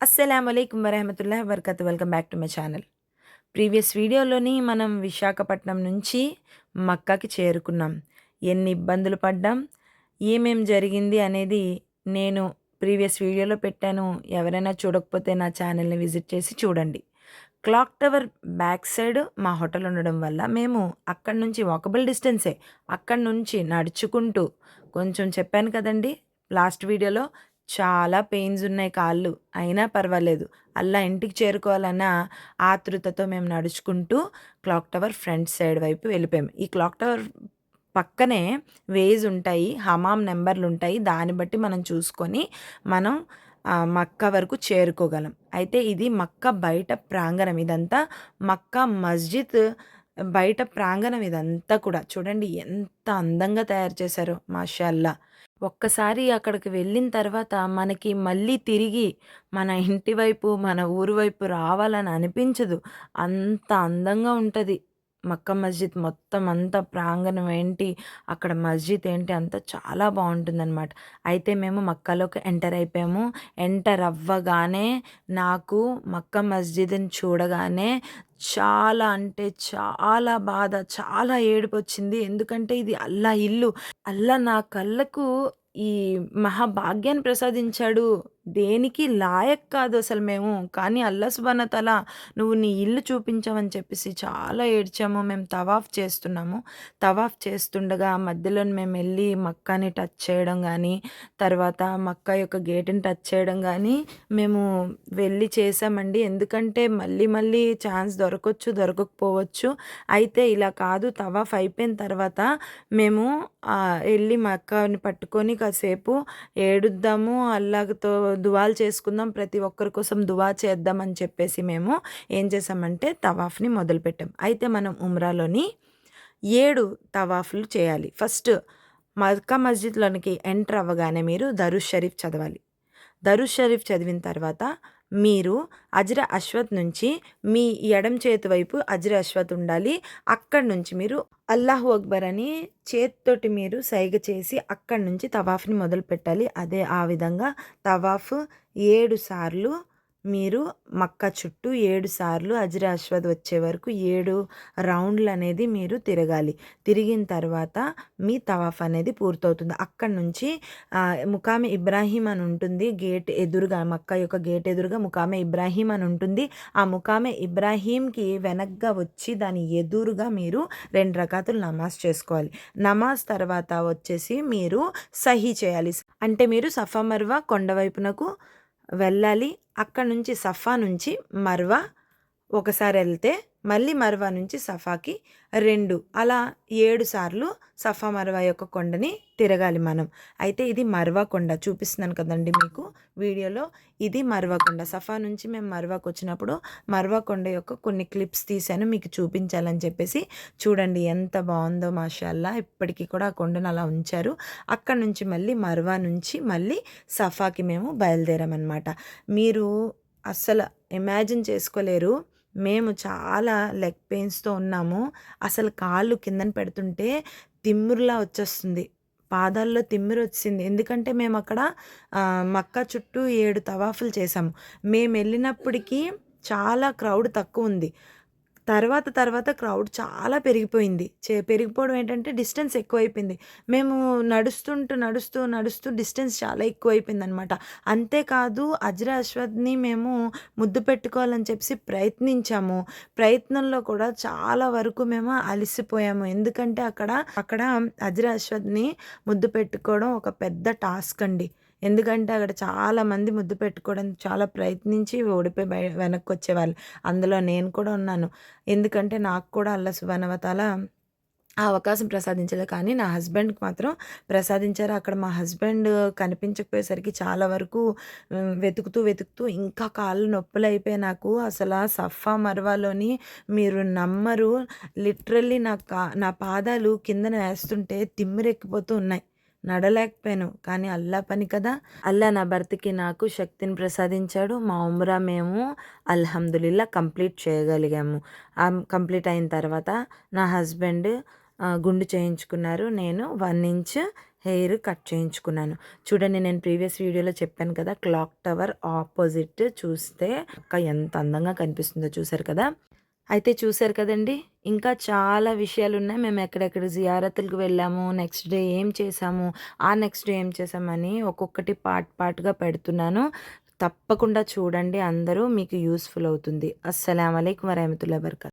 అస్సలం అయికం వరహమతుల్లా వర్కత్ welcome back to my channel. Previous వీడియోలోని మనం విశాఖపట్నం నుంచి మక్కాకి చేరుకున్నాం. ఎన్ని ఇబ్బందులు పడ్డాం? ఏమేం జరిగింది అనేది నేను ప్రీవియస్ వీడియోలో పెట్టాను. ఎవరైనా చూడకపోతే నా ఛానల్ని విజిట్ చేసి చూడండి. క్లాక్ టవర్ బ్యాక్ సైడ్ మా హోటల్ ఉండడం వల్ల మేము అక్కడి నుంచి వాకబుల్ డిస్టెన్సే అక్కడి నుంచి నడుచుకుంటూ కొంచెం చెప్పాను కదండి లాస్ట్ వీడియోలో చాలా పెయిన్స్ ఉన్నాయి కాళ్ళు. అయినా పర్వాలేదు. అలా ఇంటికి చేరుకోవాలన్న ఆతృతతో మేము నడుచుకుంటూ క్లాక్ టవర్ ఫ్రంట్ సైడ్ వైపు వెళ్ళిపోయాము ఈ క్లాక్ టవర్ పక్కనే వేజ్ ఉంటాయి హమాం నెంబర్లు ఉంటాయి. దాన్ని బట్టి మనం చూసుకొని మనం మక్క వరకు చేరుకోగలం. అయితే ఇది మక్క బయట ప్రాంగణం. ఇదంతా మక్క మస్జిద్ బయట ప్రాంగణం ఇదంతా కూడా. చూడండి ఎంత అందంగా తయారు చేశారో మాషాల్లా. ఒక్కసారి అక్కడికి వెళ్ళిన తర్వాత మనకి మళ్ళీ తిరిగి మన ఇంటి వైపు, మన ఊరు వైపు రావాలని అనిపించదు. అంత అందంగా ఉంటుంది మక్కా మస్జిద్ మొత్తం అంతా ప్రాంగణం ఏంటి, అక్కడ మస్జిద్ ఏంటి అంతా చాలా బాగుంటుందన్నమాట అయితే మేము మక్కలోకి ఎంటర్ అయిపోయాము. ఎంటర్ అవ్వగానే నాకు మక్కా మస్జిద్‌ని చూడగానే చాలా అంటే చాలా బాధ, చాలా ఏడుపొచ్చింది. ఎందుకంటే ఇది అల్లా ఇల్లు. అల్లా నా కళ్ళకు ఈ మహాభాగ్యాన్ని ప్రసాదించాడు. దేనికి లాయక్ కాదు అసలు మేము. కానీ అల్లా సుబ్హానతల నువ్వు నీ ఇల్లు చూపించమని చెప్పేసి చాలా ఏడ్చాము. మేము తవాఫ్ చేస్తున్నాము. తవాఫ్ చేస్తుండగా మధ్యలో మేము వెళ్ళి మక్కాని టచ్ చేయడం కానీ తర్వాత మక్కా యొక్క గేటుని టచ్ చేయడం కానీ మేము వెళ్ళి చేసామండి. ఎందుకంటే మళ్ళీ మళ్ళీ ఛాన్స్ దొరకొచ్చు, దొరకకపోవచ్చు. అయితే ఇలా కాదు తవాఫ్ అయిపోయిన తర్వాత మేము వెళ్ళి మక్కాని పట్టుకొని కాసేపు ఏడుద్దాము అల్లాగతో దువాలు చేసుకుందాం ప్రతి ఒక్కరి కోసం దువా చేద్దామని చెప్పేసి మేము ఏం చేసామంటే తవాఫ్ని మొదలుపెట్టాం. అయితే మనం ఉమ్రాలోని ఏడు తవాఫ్లు చేయాలి. ఫస్ట్ మక్కా మస్జిద్లోనికి ఎంటర్ అవ్వగానే మీరు దరుష్ షరీఫ్ చదవాలి. దరుష్ షరీఫ్ చదివిన తర్వాత మీరు అజ్ర అశ్వత్ నుంచి మీ ఎడం చేతి వైపు అజ్ర అశ్వత్ ఉండాలి. అక్కడి నుంచి మీరు అల్లాహు అక్బర్ అని చేతితోటి మీరు సైగ చేసి అక్కడి నుంచి తవాఫ్ని మొదలు పెట్టాలి అదే ఆ విధంగా తవాఫ్ ఏడు సార్లు మీరు మక్క చుట్టూ ఏడు సార్లు అజరాశ్వద్ వచ్చే వరకు ఏడు రౌండ్లు అనేది మీరు తిరగాలి. తిరిగిన తర్వాత మీ తవాఫ్ అనేది పూర్తవుతుంది. అక్కడి నుంచి ముకామె ఇబ్రాహీం అని ఉంటుంది. గేట్ ఎదురుగా మక్క యొక్క గేట్ ఎదురుగా ముకామె ఇబ్రాహీం అని ఉంటుంది. ఆ ముకామె ఇబ్రాహీంకి వెనక్గా వచ్చి దాని ఎదురుగా మీరు రెండు రకాతులు నమాజ్ చేసుకోవాలి. నమాజ్ తర్వాత వచ్చేసి మీరు సహీ చేయాలి. అంటే మీరు సఫా మర్వా కొండవైపునకు వెళ్ళాలి. అక్కడ నుంచి సఫా నుంచి మర్వా ఒకసారి వెళ్తే మళ్ళీ మర్వా నుంచి సఫాకి రెండు అలా ఏడు సార్లు సఫా మర్వా యొక్క కొండని తిరగాలి మనం. అయితే ఇది మర్వా కొండ చూపిస్తున్నాను కదండి మీకు వీడియోలో. ఇది మర్వా కొండ. సఫా నుంచి మేము మర్వాకు వచ్చినప్పుడు మర్వా కొండ యొక్క కొన్ని క్లిప్స్ తీశాను మీకు చూపించాలని చెప్పేసి. చూడండి ఎంత బాగుందో మాషాల్లా. ఇప్పటికీ కూడా ఆ కొండను అలా ఉంచారు. అక్కడ నుంచి మళ్ళీ మర్వా నుంచి మళ్ళీ సఫాకి మేము బయలుదేరామన్నమాట. మీరు అస్సలు ఇమాజిన్ చేసుకోలేరు మేము చాలా లెగ్ పెయిన్స్తో ఉన్నాము. అసలు కాళ్ళు కిందన పెడుతుంటే తిమ్మురులా వచ్చేస్తుంది. పాదాల్లో తిమ్మిరి వచ్చింది. ఎందుకంటే మేము అక్కడ మక్క చుట్టూ ఏడు తవాఫులు చేసాము మేము వెళ్ళినప్పటికీ చాలా క్రౌడ్ తక్కువ ఉంది. తర్వాత తర్వాత క్రౌడ్ చాలా పెరిగిపోయింది. చే పెరిగిపోవడం ఏంటంటే డిస్టెన్స్ ఎక్కువైపోయింది. మేము నడుస్తుంటూ నడుస్తూ నడుస్తూ డిస్టెన్స్ చాలా ఎక్కువైపోయింది అనమాట అంతేకాదు అజ్రా అశ్వత్ని మేము ముద్దు పెట్టుకోవాలని చెప్పి ప్రయత్నించాము. ప్రయత్నంలో కూడా చాలా వరకు మేము అలసిపోయాము. ఎందుకంటే అక్కడ అక్కడ అజ్రా అశ్వత్ని ముద్దు పెట్టుకోవడం ఒక పెద్ద టాస్క్ అండి. ఎందుకంటే అక్కడ చాలామంది ముద్దు పెట్టుకోవడానికి చాలా ప్రయత్నించి ఓడిపోయి బయ వెనక్కి వచ్చేవాళ్ళు అందులో నేను కూడా ఉన్నాను. ఎందుకంటే నాకు కూడా అల్ల సువనవతాల ఆ అవకాశం ప్రసాదించలేదు. కానీ నా హస్బెండ్కి మాత్రం ప్రసాదించారు. అక్కడ మా హస్బెండ్ కనిపించకపోయేసరికి చాలా వరకు వెతుకుతూ వెతుకుతూ ఇంకా కాళ్ళు నొప్పులు అయిపోయి నాకు అసలు సఫా మర్వాలోని మీరు నమ్మరు. లిటరల్లీ నా కా నా పాదాలు కిందన వేస్తుంటే తిమ్మిరెక్కిపోతూ ఉన్నాయి. నడలేకపోయాను. కానీ అల్లా పని కదా. అల్లా నా భర్తకి నాకు శక్తిని ప్రసాదించాడు. మా ఉమ్రా మేము అల్హమ్దుల్లా కంప్లీట్ చేయగలిగాము. కంప్లీట్ అయిన తర్వాత నా హస్బెండ్ గుండు చేయించుకున్నారు. నేను వన్ ఇంచ్ హెయిర్ కట్ చేయించుకున్నాను. చూడండి నేను ప్రీవియస్ వీడియోలో చెప్పాను కదా క్లాక్ టవర్ ఆపోజిట్ చూస్తే అక్క ఎంత అందంగా కనిపిస్తుందో చూసారు కదా. అయితే చూసారు కదండి ఇంకా చాలా విషయాలు ఉన్నాయి మేము ఎక్కడెక్కడ జియారతులకు వెళ్ళాము నెక్స్ట్ డే ఏం చేసాము ఆ నెక్స్ట్ డే ఏం చేసామని ఒక్కొక్కటి పార్ట్ పార్ట్గా పెడుతున్నాను. తప్పకుండా చూడండి అందరూ మీకు యూస్ఫుల్ అవుతుంది. అస్సలం అయికం వరహమతుల్లా వరకత్